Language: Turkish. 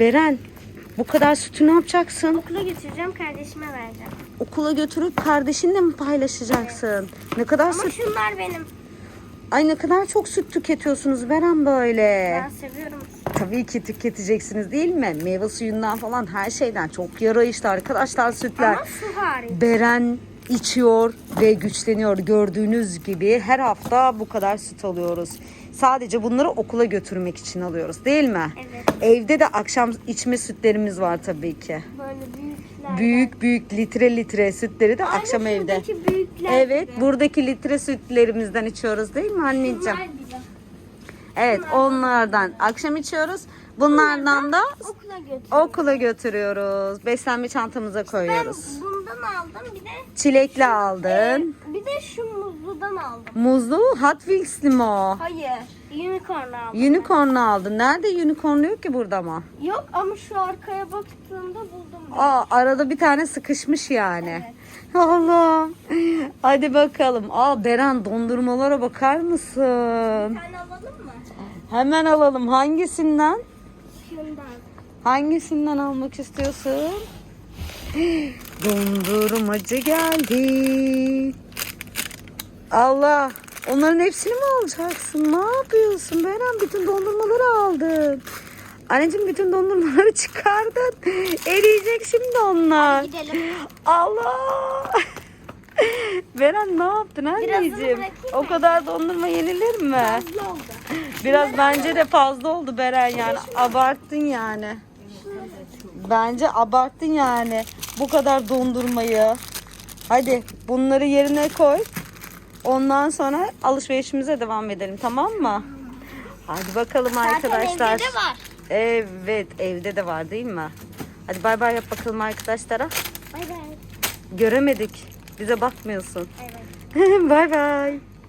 Beren bu kadar sütü ne yapacaksın? Okula götüreceğim kardeşime vereceğim. Okula götürüp kardeşinle mi paylaşacaksın? Ne kadar Ama süt? şunlar benim. Ay ne kadar çok süt tüketiyorsunuz Beren böyle. Ben seviyorum. Tabii ki tüketeceksiniz değil mi? Meyve suyundan falan her şeyden çok yarayışlı arkadaşlar sütler. Ama su hariç. Beren içiyor ve güçleniyor. Gördüğünüz gibi her hafta bu kadar süt alıyoruz. Sadece bunları okula götürmek için alıyoruz değil mi? Evet. Evde de akşam içme sütlerimiz var tabii ki. Böyle büyükler. Büyük büyük litre litre sütleri de akşam evde. büyükler Evet gibi. buradaki litre sütlerimizden içiyoruz değil mi anneciğim? Evet onlardan akşam içiyoruz. Bunlardan da Okula götür. okula götürüyoruz. Beslenme çantamıza Ben koyuyoruz. bundan aldım bir de Çilekli aldın. bir de şu muzludan aldım. Muzlu Hot Wheels'li mi o? Hayır. Unicorn aldım. Unicorn'u aldın. Nerede unicorn yok ki burada ama? Yok ama şu arkaya baktığımda buldum. ben. Aa arada bir tane sıkışmış yani. Allah. Hadi bakalım. Aa Beren dondurmalara bakar mısın? Bir tane alalım mı? Hemen alalım. Hangisinden? Şundan. Hangisinden almak istiyorsun? Dondurmacı geldi. Allah. Onların hepsini mi alacaksın? Ne yapıyorsun? Beren bütün dondurmaları aldın. Anneciğim bütün dondurmaları çıkardın. Eriyecek şimdi onlar. Gidelim. Allah. Beren ne yaptın anneciğim? O kadar dondurma yenilir mi? Fazla oldu. Biraz bence de fazla oldu Beren yani. Abarttın yani. Bence abarttın yani. Bu kadar dondurmayı. Hadi bunları yerine koy. Ondan sonra alışverişimize devam edelim tamam mı? Hadi bakalım arkadaşlar. Evde de var. Evet evde de var değil mi? Hadi bay bay yap bakalım arkadaşlara. Bay bay. Göremedik. Bize bakmıyorsun. Evet. bay bay.